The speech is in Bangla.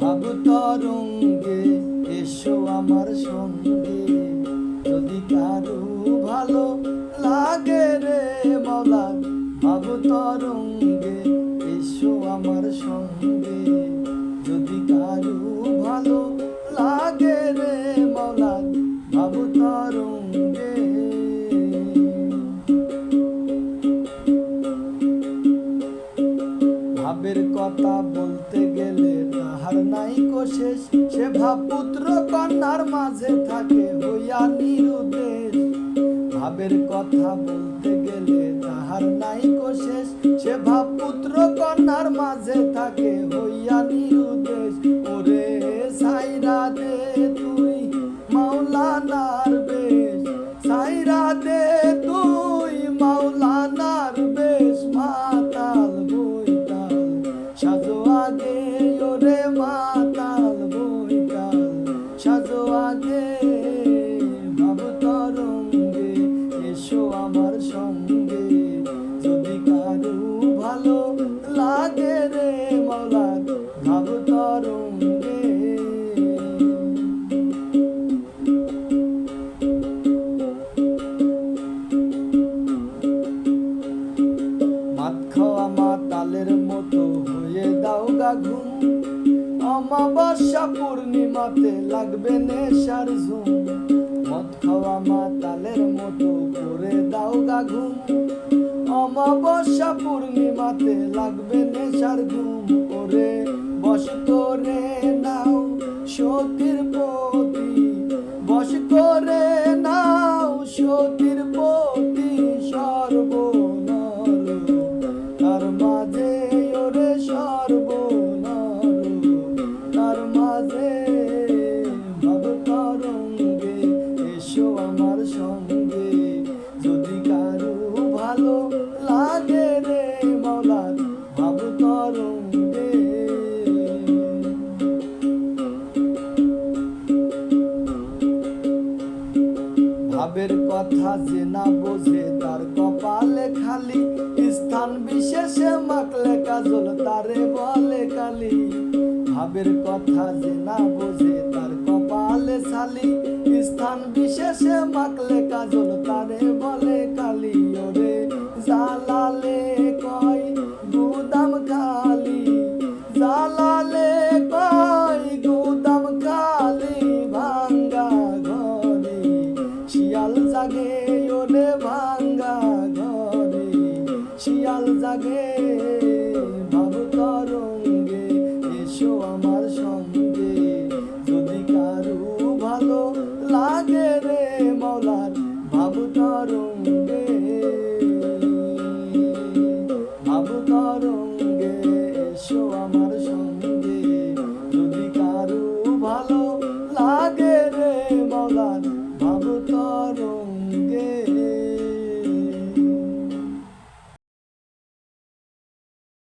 বাবু তরঙ্গে এসো আমার সঙ্গে। যদি কারু ভালো লাগে রে মলা ভাবের কথা বলতে গেলে তাহার নাই কোশেষ সে ভাব পুত্র কন্যার মাঝে থাকে হইয়া নিরুদ্দেশ। ভাবের কথা বলতে গেলে তাহার নাই কোশেষ সে ভাব পুত্র কন্যার মাঝে থাকে হইয়া ঘুম। অমাবস্যা পূর্ণিমাতে লাগবে নেশার ঝুম। মদ খাওয়া মাতালের মতো করে দাও গা অমাবস্যা পূর্ণিমাতে লাগবে নেশার ঘুম। ওরে বস করে নাও সতীর পতি বস করে নাও সতীর ভাবের কথা যে না বোঝে তার কপালে খালি স্থান বিশেষে মাকলে কাজল তারে বলে কালি। ভাবের কথা যে না বোঝে তার কপালে খালি স্থান বিশেষে মাকলে কাজল লাগে